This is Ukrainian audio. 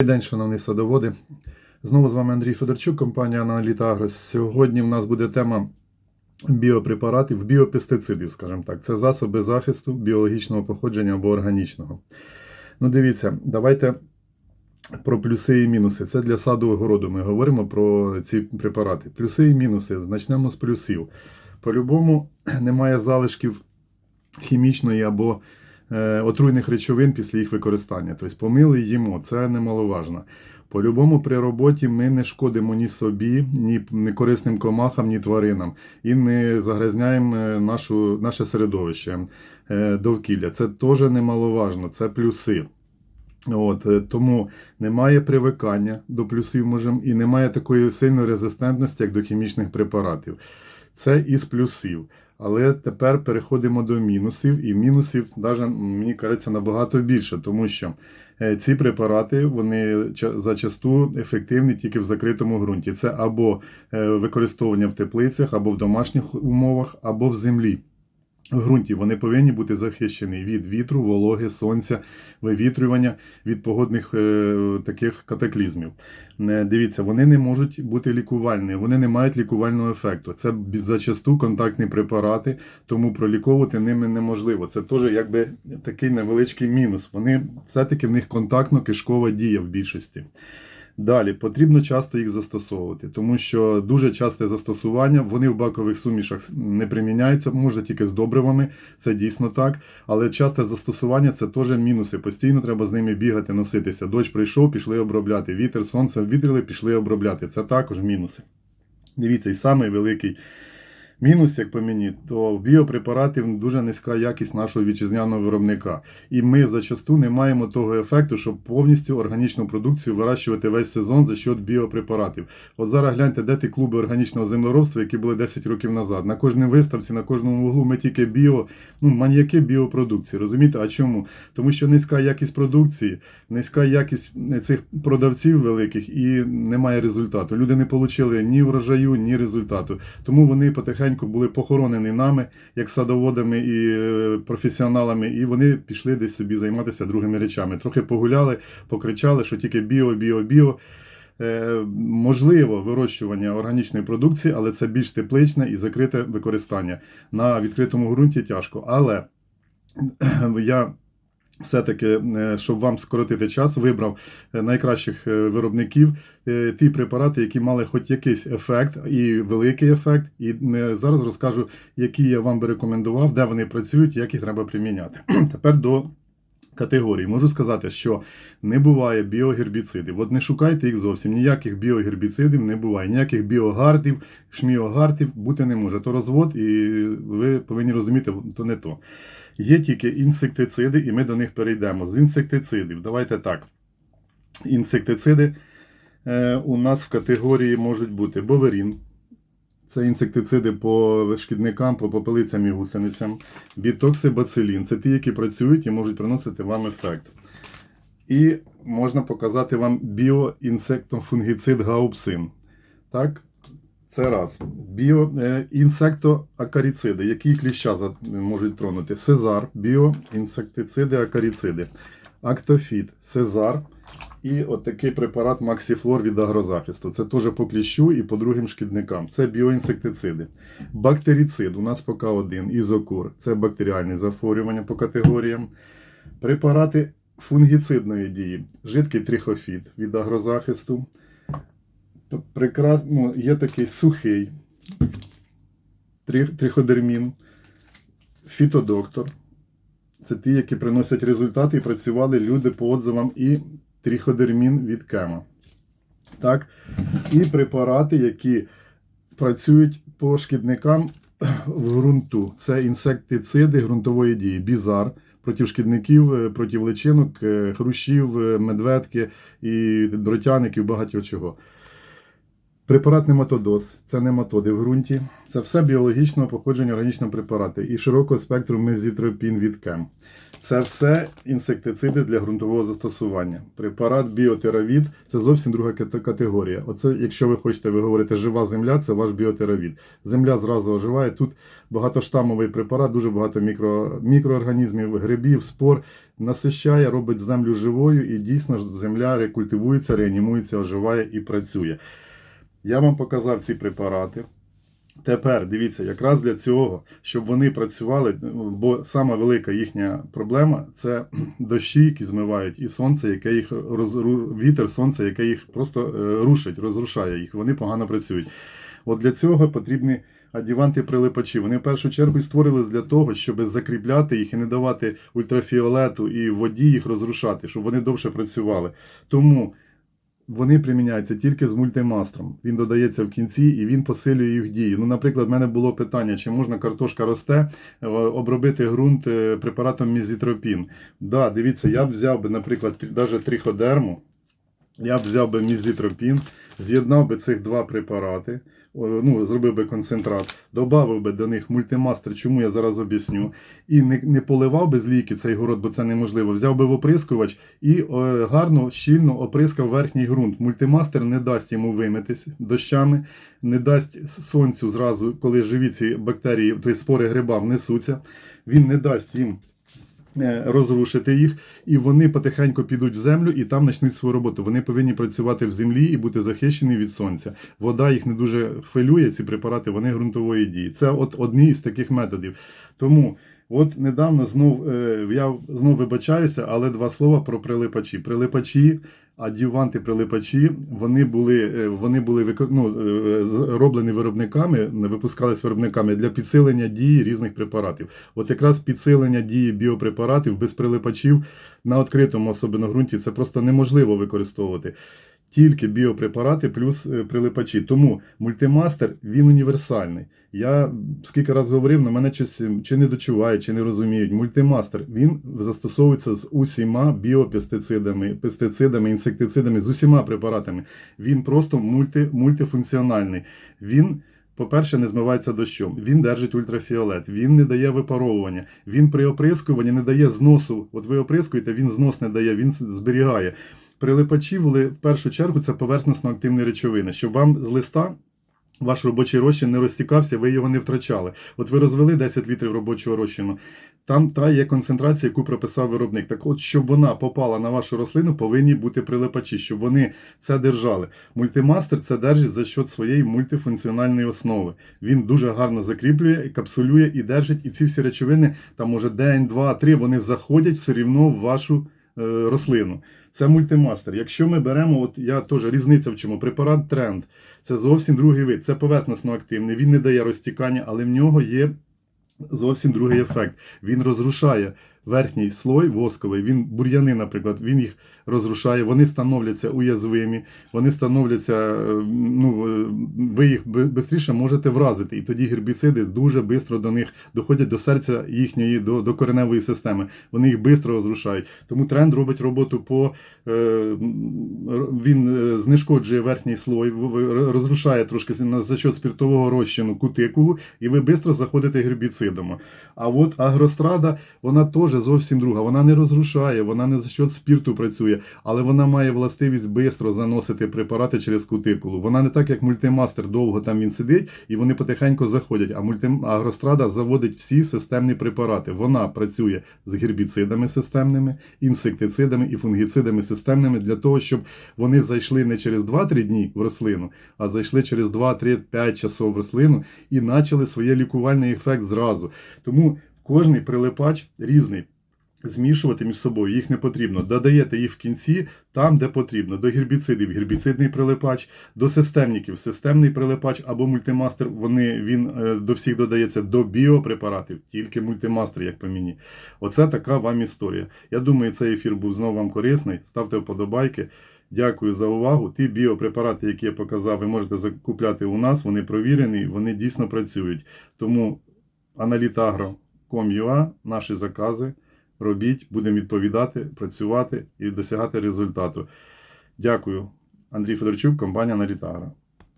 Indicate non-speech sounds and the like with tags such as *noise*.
Добрий день, шановні садоводи. Знову з вами Андрій Федорчук, компанія Аналіта Агро. Сьогодні в нас буде тема біопрепаратів, біопестицидів, скажімо так. Це засоби захисту біологічного походження або органічного. Ну, дивіться, давайте про плюси і мінуси. Це для саду і городу. Ми говоримо про ці препарати. Плюси і мінуси. Почнемо з плюсів. По-любому *clears throat* немає залишків хімічної або отруйних речовин після їх використання. Тобто помили їмо, це немаловажно. По-любому при роботі ми не шкодимо ні собі, ні некорисним комахам, ні тваринам і не загрязняємо е, нашу, наше середовище е, довкілля. Це теж немаловажно, це плюси. От, е, тому немає привикання до плюсів можем, і немає такої сильної резистентності, як до хімічних препаратів. Це із плюсів. Але тепер переходимо до мінусів, і мінусів навіть, мені кажеться набагато більше, тому що е, ці препарати вони ча- зачасту ефективні тільки в закритому ґрунті. Це або е, використовування в теплицях, або в домашніх умовах, або в землі. Ґрунті вони повинні бути захищені від вітру, вологи, сонця, вивітрювання від погодних е, таких катаклізмів. Не, дивіться, вони не можуть бути лікувальні, вони не мають лікувального ефекту. Це зачасту контактні препарати, тому проліковувати ними неможливо. Це теж якби такий невеличкий мінус. Вони все-таки в них контактно-кишкова дія в більшості. Далі потрібно часто їх застосовувати, тому що дуже часте застосування вони в бакових сумішах не приміняються, може тільки з добривами, це дійсно так. Але часте застосування це теж мінуси. Постійно треба з ними бігати, носитися. Дощ прийшов, пішли обробляти. Вітер, сонце вітрили, пішли обробляти. Це також мінуси. Дивіться, і самий великий мінус, як по мені, то в біопрепаратів дуже низька якість нашого вітчизняного виробника. І ми зачасту не маємо того ефекту, щоб повністю органічну продукцію вирощувати весь сезон за счет біопрепаратів. От зараз гляньте, де ті клуби органічного землеробства, які були 10 років назад. На кожній виставці, на кожному вуглу ми тільки біо, ну маньяки біопродукції. Розумієте? А чому? Тому що низька якість продукції, низька якість цих продавців великих і немає результату. Люди не отримали ні врожаю, ні результату. Тому вони потихеньку були похоронені нами, як садоводами і е, професіоналами, і вони пішли десь собі займатися другими речами. Трохи погуляли, покричали, що тільки біо, біо, біо. Е, можливо вирощування органічної продукції, але це більш тепличне і закрите використання. На відкритому ґрунті тяжко. Але я все-таки, е, щоб вам скоротити час, вибрав е, найкращих е, виробників, ті препарати, які мали хоч якийсь ефект і великий ефект. І зараз розкажу, які я вам би рекомендував, де вони працюють, як їх треба приміняти. *clears throat* Тепер до категорій. Можу сказати, що не буває біогербіцидів. От не шукайте їх зовсім. Ніяких біогербіцидів не буває, ніяких біогардів, шміогардів бути не може. То розвод, і ви повинні розуміти, то не то. Є тільки інсектициди, і ми до них перейдемо. З інсектицидів, давайте так. Інсектициди е, у нас в категорії можуть бути боверін. Це інсектициди по шкідникам, по попелицям і гусеницям. Бітоксибацилін. Це ті, які працюють і можуть приносити вам ефект. І можна показати вам біоінсектофунгіцид гаупсин. Так? Це раз. Біо, е, які кліща можуть тронути. Сезар, біоінсектициди, акаріциди. Актофіт, Сезар. І от препарат Максіфлор від агрозахисту. Це теж по кліщу і по другим шкідникам. Це біоінсектициди. Бактерицид у нас поки один. Ізокур. Це бактеріальні захворювання по категоріям. Препарати фунгіцидної дії. Жидкий трихофіт від агрозахисту. П- Прекрас... ну, є такий сухий трих... триходермін, фітодоктор. Це ті, які приносять результати і працювали люди по отзивам і тріходермін від кема. Так? І препарати, які працюють по шкідникам в ґрунту. Це інсектициди ґрунтової дії, бізар проти шкідників, е, проти личинок, е, хрущів, е, медведки і дротяників, багатьох чого. Препарат нематодоз, це нематоди в ґрунті. Це все біологічного походження органічного препарати і широкого спектру мезітропін від КЕМ. Це все інсектициди для ґрунтового застосування. Препарат біотеравід це зовсім друга категорія. Оце, якщо ви хочете, ви говорите жива земля, це ваш біотеравід. Земля зразу оживає. Тут багатоштамовий препарат, дуже багато мікро, мікроорганізмів, грибів, спор насищає, робить землю живою, і дійсно земля рекультивується, реанімується, оживає і працює. Я вам показав ці препарати. Тепер дивіться, якраз для цього, щоб вони працювали, бо сама велика їхня проблема це *clears throat* дощі, які змивають, і сонце, яке їх розру... вітер, сонце, яке їх просто е, рушить, розрушає їх. Вони погано працюють. От для цього потрібні адюванти прилипачі. Вони в першу чергу і створились для того, щоб закріпляти їх і не давати ультрафіолету і воді їх розрушати, щоб вони довше працювали. Тому вони приміняються тільки з мультимастром. Він додається в кінці і він посилює їх дію. Ну, наприклад, в мене було питання, чи можна картошка росте, е, обробити ґрунт е, препаратом мізітропін. Да, дивіться, я б взяв би, наприклад, навіть триходерму, я б взяв би мізітропін, з'єднав би цих два препарати, ну, зробив би концентрат, додав би до них мультимастер, чому я зараз об'ясню, і не, не поливав би з ліки цей город, бо це неможливо. Взяв би в оприскувач і е, гарно, щільно оприскав верхній ґрунт. Мультимастер не дасть йому вимитись дощами, не дасть сонцю зразу, коли живі ці бактерії, тобто спори гриба внесуться. Він не дасть їм е, розрушити їх, і вони потихеньку підуть в землю і там почнуть свою роботу. Вони повинні працювати в землі і бути захищені від сонця. Вода їх не дуже хвилює, ці препарати, вони ґрунтової дії. Це от одні із таких методів. Тому. От недавно знов е, я знов вибачаюся, але два слова про прилипачі. Прилипачі, адюванти прилипачі, вони були, е, вони були ну, е, зроблені виробниками, випускались виробниками для підсилення дії різних препаратів. От якраз підсилення дії біопрепаратів без прилипачів на відкритому особливо ґрунті це просто неможливо використовувати. Тільки біопрепарати плюс е, прилипачі. Тому мультимастер він універсальний. Я скільки раз говорив, на мене щось ем, чи не дочувають, чи не розуміють. Мультимастер він застосовується з усіма біопестицидами, пестицидами, інсектицидами, з усіма препаратами. Він просто мульти, мультифункціональний. Він. По-перше, не змивається дощом, він держить ультрафіолет, він не дає випаровування, він при оприскуванні не дає зносу. От ви оприскуєте, він знос не дає, він зберігає. Прилипачі в першу чергу це поверхносно активні речовини, щоб вам з листа ваш робочий розчин не розтікався, ви його не втрачали. От ви розвели 10 літрів робочого розчину. Там та є концентрація, яку прописав виробник. Так от, щоб вона попала на вашу рослину, повинні бути прилипачі, щоб вони це держали. Мультимастер це держить за счет своєї мультифункціональної основи. Він дуже гарно закріплює, капсулює і держить. І ці всі речовини, там може день, два, три, вони заходять все рівно в вашу е, рослину. Це мультимастер. Якщо ми беремо, от я теж різниця в чому, препарат тренд, це зовсім другий вид. Це поверхносно активний. Він не дає розтікання, але в нього є зовсім другий ефект. Він розрушає верхній слой восковий, він бур'яни, наприклад, він їх розрушає, вони становляться уязвимі, вони становляться, е, ну, е, ви їх швидше можете вразити. І тоді гербіциди дуже швидко до них доходять до серця їхньої, до, до кореневої системи. Вони їх швидко розрушають. Тому тренд робить роботу по е, він знешкоджує верхній слой, розрушає трошки за счет спиртового розчину кутикулу, і ви швидко заходите гербіцидом. А от агрострада, вона теж зовсім друга. Вона не розрушає, вона не за счет спірту працює, але вона має властивість швидко заносити препарати через кутикулу. Вона не так, як мультимастер, довго там він сидить, і вони потихеньку заходять. А мультим... агрострада заводить всі системні препарати. Вона працює з гербіцидами системними, інсектицидами і фунгіцидами системними для того, щоб вони зайшли не через 2-3 дні в рослину, а зайшли через 2-3-5 часов в рослину і почали своє лікувальний ефект зразу. Тому кожний прилипач різний. Змішувати між собою їх не потрібно. Додаєте їх в кінці там, де потрібно. До гербіцидів гербіцидний прилипач, до системників системний прилипач або мультимастер. Вони він е, до всіх додається до біопрепаратів, тільки мультимастер, як по мені. Оце така вам історія. Я думаю, цей ефір був знову вам корисний. Ставте вподобайки. Дякую за увагу. Ті біопрепарати, які я показав, ви можете закупляти у нас. Вони провірені, вони дійсно працюють. Тому analitagro.com.ua, наші закази. Робіть, будемо відповідати, працювати і досягати результату. Дякую. Андрій Федорчук, компанія Нарітагра.